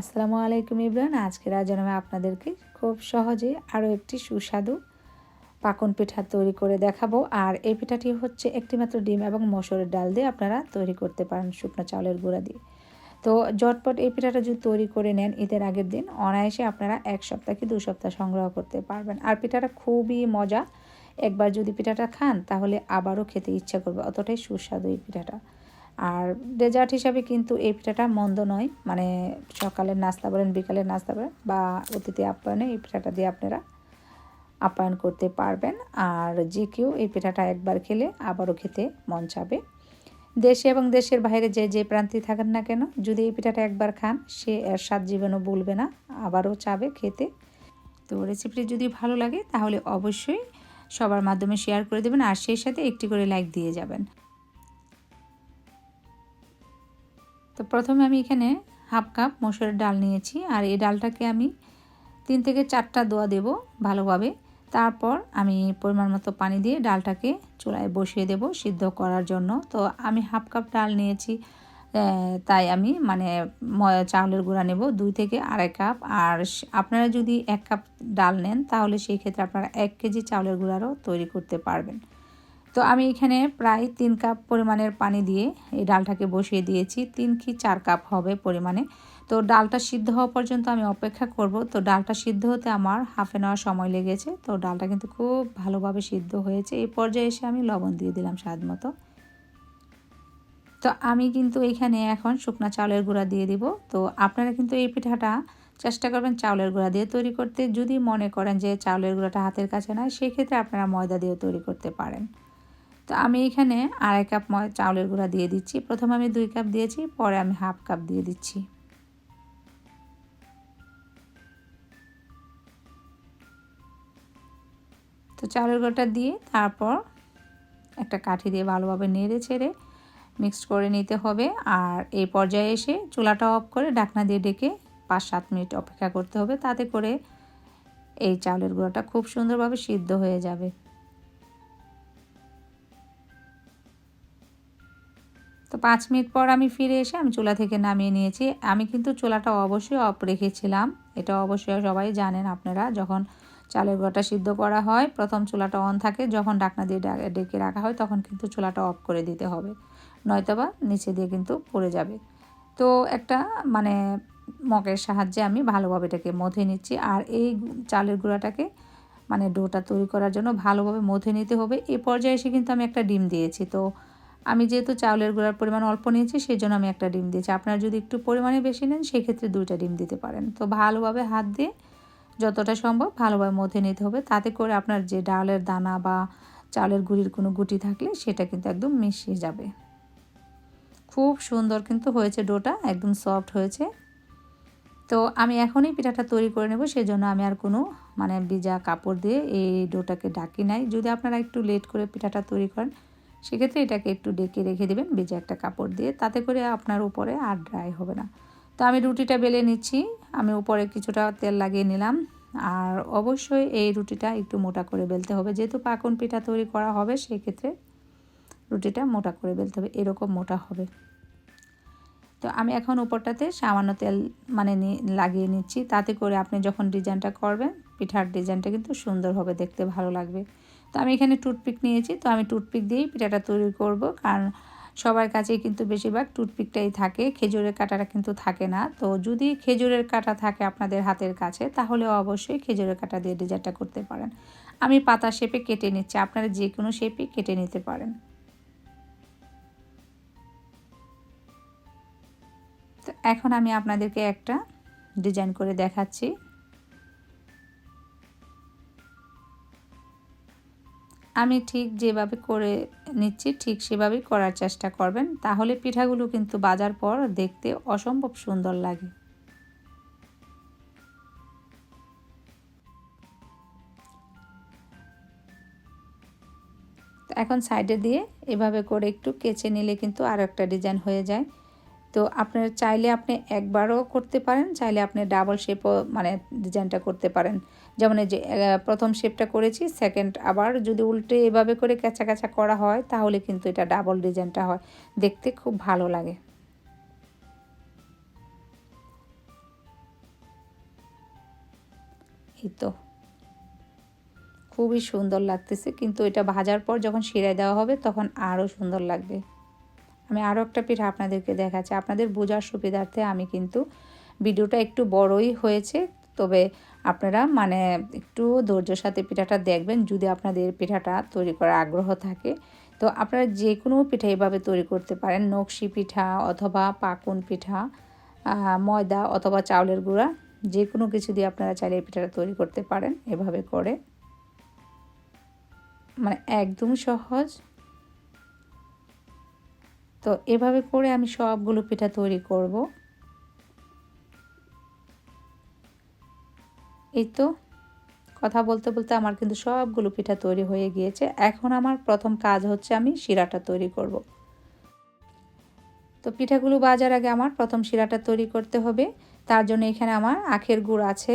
আসসালামু আলাইকুম ইব্রান। আজকের আয়োজন আমি আপনাদেরকে খুব সহজে আরও একটি সুস্বাদু পাকন পিঠা তৈরি করে দেখাবো। আর এই পিঠাটি হচ্ছে একটিমাত্র ডিম এবং মসুরের ডাল দিয়ে আপনারা তৈরি করতে পারেন শুকনো চাউলের গুঁড়া দিয়ে। তো জটপট এই পিঠাটা যদি তৈরি করে নেন ঈদের আগের দিন, অনায়াসে আপনারা এক সপ্তাহ কি দু সপ্তাহ সংগ্রহ করতে পারবেন। আর পিঠাটা খুবই মজা। একবার যদি পিঠাটা খান, তাহলে আবারও খেতে ইচ্ছা করবে। অতটাই সুস্বাদু এই পিঠাটা। আর ডেজার্ট হিসাবে কিন্তু এই পিঠাটা মন্দ নয়। মানে সকালের নাস্তা বলেন, বিকালের নাস্তা বলেন বা অতিথি আপ্যায়নে এই পিঠাটা দিয়ে আপনারা আপ্যায়ন করতে পারবেন। আর যে কেউ এই পিঠাটা একবার খেলে আবারও খেতে মন চাবে। দেশে এবং দেশের বাইরে যে যে প্রান্তে থাকেন না কেন, যদি এই পিঠাটা একবার খান, সে এর স্বাদ জীবনও বলবে না, আবারও চাবে খেতে। তো রেসিপিটি যদি ভালো লাগে, তাহলে অবশ্যই সবার মাধ্যমে শেয়ার করে দেবেন, আর সেই সাথে একটি করে লাইক দিয়ে যাবেন। তো প্রথমে আমি এখানে হাফ কাপ মসুরের ডাল নিয়েছি আর এই ডালটাকে আমি তিন থেকে চারটা দোয়া দেব ভালোভাবে। তারপর আমি পরিমাণ মতো পানি দিয়ে ডালটাকে চুলায় বসিয়ে দেব সিদ্ধ করার জন্য। তো আমি হাফ কাপ ডাল নিয়েছি তাই আমি মানে চাউলের গুঁড়া নেব দুই থেকে আড়াই কাপ। আর আপনারা যদি এক কাপ ডাল নেন তাহলে সেই ক্ষেত্রে আপনারা এক কেজি চাউলের গুঁড়ারও তৈরি করতে পারবেন। তো আমি এখানে প্রায় তিন কাপ পরিমাণের পানি দিয়ে এই ডালটাকে বসিয়ে দিয়েছি। তিন কি চার কাপ হবে পরিমাণে। তো ডালটা সিদ্ধ হওয়া পর্যন্ত আমি অপেক্ষা করব। তো ডালটা সিদ্ধ হতে আমার হাফ এন আওয়ার সময় লেগেছে। তো ডালটা কিন্তু খুব ভালোভাবে সিদ্ধ হয়েছে। এই পর্যায়ে এসে আমি লবণ দিয়ে দিলাম স্বাদ মতো। তো আমি কিন্তু এখানে এখন শুকনা চাউলের গুঁড়া দিয়ে দিব। তো আপনারা কিন্তু এই পিঠাটা চেষ্টা করবেন চাউলের গুঁড়া দিয়ে তৈরি করতে। যদি মনে করেন যে চাউলের গুঁড়াটা হাতের কাছে নয় সেক্ষেত্রে আপনারা ময়দা দিয়ে তৈরি করতে পারেন। তো আমি এখানে আড়াই কাপ চাউলের গুঁড়া দিয়ে দিচ্ছি। প্রথমে আমি দুই কাপ দিয়েছি, পরে আমি হাফ কাপ দিয়ে দিচ্ছি। তো চাউলের গুঁড়োটা দিয়ে তারপর একটা কাঠি দিয়ে ভালোভাবে নেড়ে ছেড়ে মিক্সড করে নিতে হবে। আর এই পর্যায়ে এসে চুলাটা অফ করে ডাকনা দিয়ে ডেকে পাঁচ সাত মিনিট অপেক্ষা করতে হবে। তাতে করে এই চাউলের গুঁড়োটা খুব সুন্দরভাবে সিদ্ধ হয়ে যাবে। তো পাঁচ মিনিট পর আমি ফিরে এসে আমি চুলা থেকে নামিয়ে নিয়েছি। আমি কিন্তু চুলাটা অবশ্যই অফ রেখেছিলাম। এটা অবশ্যই সবাই জানেন আপনারা, যখন চালের গোটা সিদ্ধ করা হয়, প্রথম চুলাটা অন থাকে, যখন ডাকনা দিয়ে ডেকে রাখা হয়, তখন কিন্তু চুলাটা অফ করে দিতে হবে। নয়তোবা নিচে দিয়ে কিন্তু পড়ে যাবে। তো একটা মানে মগের সাহায্যে আমি ভালোভাবে এটাকে মধে নিচ্ছি। আর এই চালের গুঁড়াটাকে মানে ডোটা তৈরি করার জন্য ভালোভাবে মধে নিতে হবে। এ পর্যায়ে এসে কিন্তু আমি একটা ডিম দিয়েছি। তো আমি যেহেতু চাউলের গুঁড়ার পরিমাণ অল্প নিয়েছি সেই জন্য আমি একটা ডিম দিয়েছি। আপনারা যদি একটু পরিমাণে বেশি নেন, সেক্ষেত্রে দুইটা ডিম দিতে পারেন। তো ভালোভাবে হাত দিয়ে যতটা সম্ভব ভালোভাবে মধ্যে নিতে হবে। তাতে করে আপনার যে ডালের দানা বা চালের গুঁড়ির কোনো গুটি থাকলে সেটা কিন্তু একদম মিশিয়ে যাবে। খুব সুন্দর কিন্তু হয়েছে ডোটা, একদম সফট হয়েছে। তো আমি এখনই পিঠাটা তৈরি করে নেব, সেজন্য আমি আর কোনো মানে ভিজা কাপড় দিয়ে এই ডোটাকে ডাকি নাই। যদি আপনারা একটু লেট করে পিঠাটা তৈরি করেন সেক্ষেত্রে এটাকে একটু ডেকে রেখে দেবেন বেজে একটা কাপড় দিয়ে, তাতে করে আপনার উপরে আর ড্রাই হবে না। তো আমি রুটিটা বেলে নিচ্ছি, আমি উপরে কিছুটা তেল লাগিয়ে নিলাম। আর অবশ্যই এই রুটিটা একটু মোটা করে বেলতে হবে। যেহেতু পাকন পিঠা তৈরি করা হবে, সেক্ষেত্রে রুটিটা মোটা করে বেলতে হবে, এরকম মোটা হবে। তো আমি এখন উপরটাতে সামান্য তেল মানে লাগিয়ে নিচ্ছি। তাতে করে আপনি যখন ডিজাইনটা করবেন, পিঠার ডিজাইনটা কিন্তু সুন্দর হবে, দেখতে ভালো লাগবে। তো আমি এখানে টুথপিক নিয়েছি, তো আমি টুথপিক দিয়েই পিঠাটা তৈরি করব। কারণ সবার কাছেই কিন্তু বেশিরভাগ টুথপিকটাই থাকে, খেজুরের কাঁটাটা কিন্তু থাকে না। তো যদি খেজুরের কাঁটা থাকে আপনাদের হাতের কাছে, তাহলে অবশ্যই খেজুরের কাঁটা দিয়ে ডিজাইনটা করতে পারেন। আমি পাতা শেপে কেটে নিচ্ছি, আপনারা যে কোনো শেপে কেটে নিতে পারেন। তো এখন আমি আপনাদেরকে একটা ডিজাইন করে দেখাচ্ছি। আমি ঠিক যেভাবে করে নিচ্ছি, ঠিক সেভাবেই করার চেষ্টা করবেন। তাহলে পিঠাগুলো কিন্তু বাজার পর দেখতে অসম্ভব সুন্দর লাগে। এখন সাইডে দিয়ে এভাবে করে একটু কেচে নিলে কিন্তু আরও একটা ডিজাইন হয়ে যায়। তো আপনার চাইলে আপনি একবারও করতে পারেন, চাইলে আপনি ডাবল শেপও মানে ডিজাইনটা করতে পারেন। যেমন যে প্রথম শেপটা করেছি সেকেন্ড আবার যদি উল্টে এভাবে করে ক্যাচা ক্যাচা করা হয়, তাহলে কিন্তু এটা ডাবল ডিজাইনটা হয়। দেখতে খুব ভালো লাগে। এই তো। খুবই সুন্দর লাগতেছে, কিন্তু এটা ভাজার পর যখন শিরায় দেওয়া হবে, তখন আরও সুন্দর লাগবে। আমি আরও একটা পিঠা আপনাদেরকে দেখাচ্ছি। আপনাদের বোঝার সুবিধার্থে আমি কিন্তু ভিডিওটা একটু বড়ই হয়েছে। তবে আপনারা মানে একটু ধৈর্যর সাথে পিঠাটা দেখবেন যদি আপনাদের পিঠাটা তৈরি করার আগ্রহ থাকে। তো আপনারা যে কোনো পিঠা এভাবে তৈরি করতে পারেন। নকশি পিঠা অথবা পাকুন পিঠা ময়দা অথবা চাউলের গুঁড়া যে কোনো কিছু দিয়ে আপনারা চাইলে এই পিঠাটা তৈরি করতে পারেন এভাবে করে। মানে একদম সহজ তো এভাবে করে আমি সবগুলো পিঠা তৈরি করব। এই তো, কথা বলতে বলতে আমার কিন্তু সবগুলো পিঠা তৈরি হয়ে গিয়েছে। এখন আমার প্রথম কাজ হচ্ছে আমি শিরাটা তৈরি করব। তো পিঠাগুলো বাজার আগে আমার প্রথম শিরাটা তৈরি করতে হবে। তার জন্য এখানে আমার আখের গুড় আছে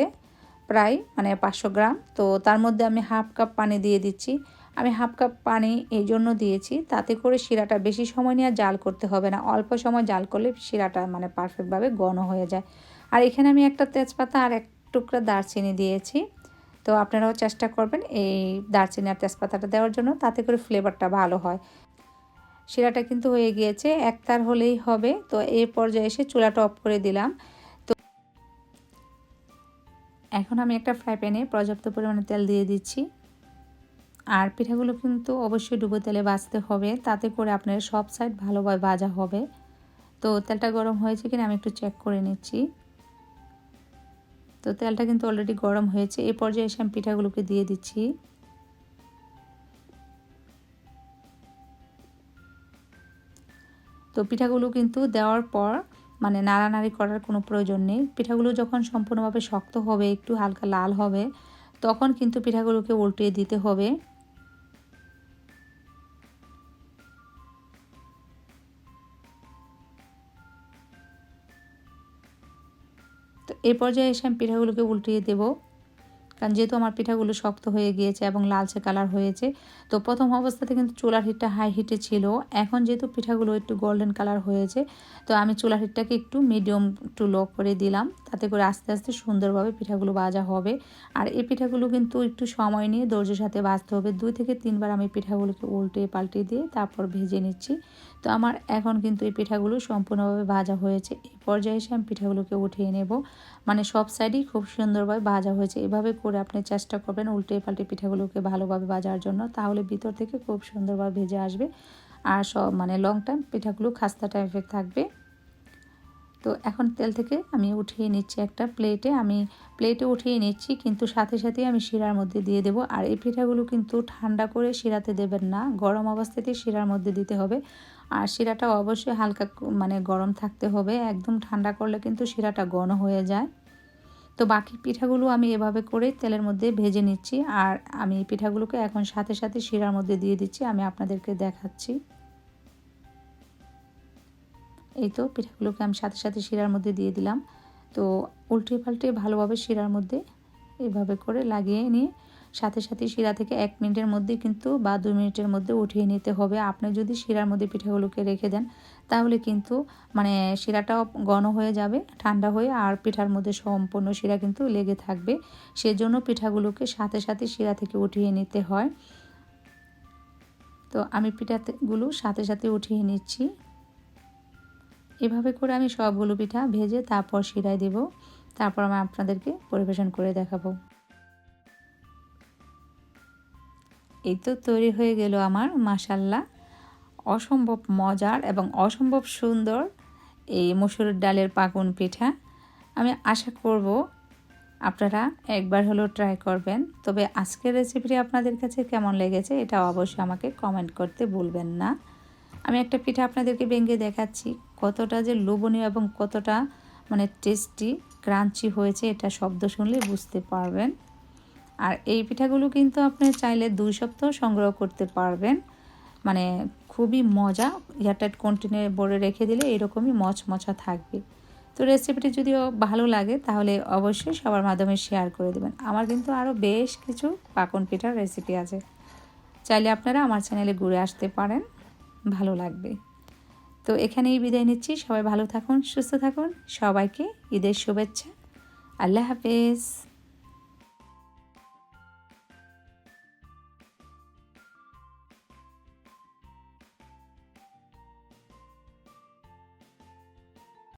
প্রায় মানে পাঁচশো গ্রাম। তো তার মধ্যে আমি হাফ কাপ পানি দিয়ে দিচ্ছি। আমি হাফ কাপ পানি এই জন্য দিয়েছি। তাতে করে শিরাটা বেশি সময় নিয়ে জাল করতে হবে না। অল্প সময় জাল করলে শিরাটা মানে পারফেক্টভাবে ঘন হয়ে যায়। আর এখানে আমি একটা তেজপাতা আর এক টুকরা দারচিনি দিয়েছি। তো আপনারাও চেষ্টা করবেন এই দারচিনি আর তেজপাতাটা দেওয়ার জন্য, তাতে করে ফ্লেভারটা ভালো হয়। শিরাটা কিন্তু হয়ে গিয়েছে, একতার হলেই হবে। তো এই পর্যায়ে এসে চুলাটা অফ করে দিলাম। তো এখন আমি একটা ফ্রাই প্যানে পর্যাপ্ত পরিমাণে তেল দিয়ে দিচ্ছি। আর পিঠাগুলো কিন্তু অবশ্যই ডুবো তেলে ভাজতে হবে। তাতে করে আপনার সব সাইড ভালোভাবে ভাজা হবে। তো তেলটা গরম হয়েছে কিনা আমি একটু চেক করে নিচ্ছি। তো তেলটা কিন্তু অলরেডি গরম হয়েছে। এই পর্যায়ে এসে আমি পিঠাগুলোকে দিয়ে দিচ্ছি। তো পিঠাগুলো কিন্তু দেওয়ার পর মানে নাড়ানাড়ি করার কোনো প্রয়োজন নেই। পিঠাগুলো যখন সম্পূর্ণভাবে শক্ত হবে, একটু হালকা লাল হবে, তখন কিন্তু পিঠাগুলোকে উল্টিয়ে দিতে হবে। এই পর্যায়ে এসে আমি পিঠাগুলোকে উল্টিয়ে দেবো। কারণ যেহেতু আমার পিঠাগুলো শক্ত হয়ে গিয়েছে এবং লালচে কালার হয়েছে, তো প্রথম অবস্থাতে কিন্তু চুলার হিটটা হাই হিটে ছিল। এখন যেহেতু পিঠাগুলো একটু গোল্ডেন কালার হয়েছে, তো আমি চুলার হিটটাকে একটু মিডিয়াম টু লো করে দিলাম। তাতে করে আস্তে আস্তে সুন্দরভাবে পিঠাগুলো ভাজা হবে। আর এই পিঠাগুলো কিন্তু একটু সময় নিয়ে ধৈর্যের সাথে ভাজতে হবে। দুই থেকে তিনবার আমি পিঠাগুলোকে উল্টে পাল্টে দিয়ে তারপর ভেজে নিচ্ছি। তো আমার এখন কিন্তু এই পিঠাগুলো সম্পূর্ণভাবে ভাজা হয়েছে। এই পর্যায়ে এসে আমি পিঠাগুলোকে উঠিয়ে নেব। মানে সব সাইডই খুব সুন্দরভাবে ভাজা হয়েছে। এভাবে করে আপনি চেষ্টা করবেন উল্টে পাল্টে পিঠাগুলোকে ভালোভাবে ভাজার জন্য, তাহলে ভিতর থেকে খুব সুন্দরভাবে ভেজে আসবে। আর সব মানে লং টাইম পিঠাগুলো খাস্তা টাইপের থাকবে। তো এখন তেল থেকে আমি উঠিয়ে নিচ্ছি একটা প্লেটে আমি প্লেটে উঠিয়ে নিচ্ছি, কিন্তু সাথে সাথে আমি শিরার মধ্যে দিয়ে দেব। আর এই পিঠাগুলো কিন্তু ঠান্ডা করে শিরাতে দেবেন না, গরম অবস্থাতেই শিরার মধ্যে দিতে হবে। আর শিরাটা অবশ্যই হালকা মানে গরম থাকতে হবে। একদম ঠান্ডা করলে কিন্তু শিরাটা ঘন হয়ে যায়। তো বাকি পিঠাগুলো আমি এভাবে করে তেলের মধ্যে ভেজে নিচ্ছি আর আমি পিঠাগুলোকে এখন সাথে সাথে শিরার মধ্যে দিয়ে দিচ্ছি, আমি আপনাদেরকে দেখাচ্ছি। এই তো পিঠাগুলোকে আমি সাথে সাথে শিরার মধ্যে দিয়ে দিলাম। তো উল্টে পাল্টে ভালোভাবে শিরার মধ্যে এভাবে করে লাগিয়ে নিয়ে সাথে সাথে শিরা থেকে এক মিনিটের মধ্যে কিন্তু বা দুই মিনিটের মধ্যে উঠিয়ে নিতে হবে। আপনি যদি শিরার মধ্যে পিঠাগুলোকে রেখে দেন, তাহলে কিন্তু মানে শিরাটাও ঘন হয়ে যাবে, ঠান্ডা হয়ে, আর পিঠার মধ্যে সম্পূর্ণ শিরা কিন্তু লেগে থাকবে। সেজন্য পিঠাগুলোকে সাথে সাথে শিরা থেকে উঠিয়ে নিতে হয়। তো আমি পিঠাগুলো সাথে সাথে উঠিয়ে নিচ্ছি। এভাবে করে আমি সবগুলো পিঠা ভেজে তারপর শিরায় দেব। তারপর আমি আপনাদেরকে পরিবেশন করে দেখাবো। এই তো তৈরি হয়ে গেল আমার মাসাল্লা অসম্ভব মজার এবং অসম্ভব সুন্দর এই মসুরের ডালের পাকুন পিঠা। আমি আশা করব আপনারা একবার হলেও ট্রাই করবেন। তবে আজকের রেসিপিটি আপনাদের কাছে কেমন লেগেছে এটা অবশ্যই আমাকে কমেন্ট করতে ভুলবেন না। আমি একটা পিঠা আপনাদেরকে ভেঙে দেখাচ্ছি, কতটা যে লোভনীয় এবং কতটা মানে টেস্টি ক্রাঞ্চি হয়েছে এটা শব্দ শুনলে বুঝতে পারবেন। আর এই পিঠাগুলো কিন্তু আপনি চাইলে দুই সপ্তাহ সংগ্রহ করতে পারবেন। মানে খুবই মজা, এয়ারটাইট কন্টেনারে ভরে রেখে দিলে এরকমই মচমচা থাকবে। তো রেসিপিটি যদিও ভালো লাগে, তাহলে অবশ্যই সবার মাধ্যমে শেয়ার করে দেবেন। আমার কিন্তু আরও বেশ কিছু পাকন পিঠার রেসিপি আছে। চাইলে আপনারা আমার চ্যানেলে ঘুরে আসতে পারেন, ভালো লাগবে। তো এখানেই বিদায় নিচ্ছি, সবাই ভালো থাকুন, সুস্থ থাকুন, সবাইকে ঈদের শুভেচ্ছা। আল্লাহ হাফেজ।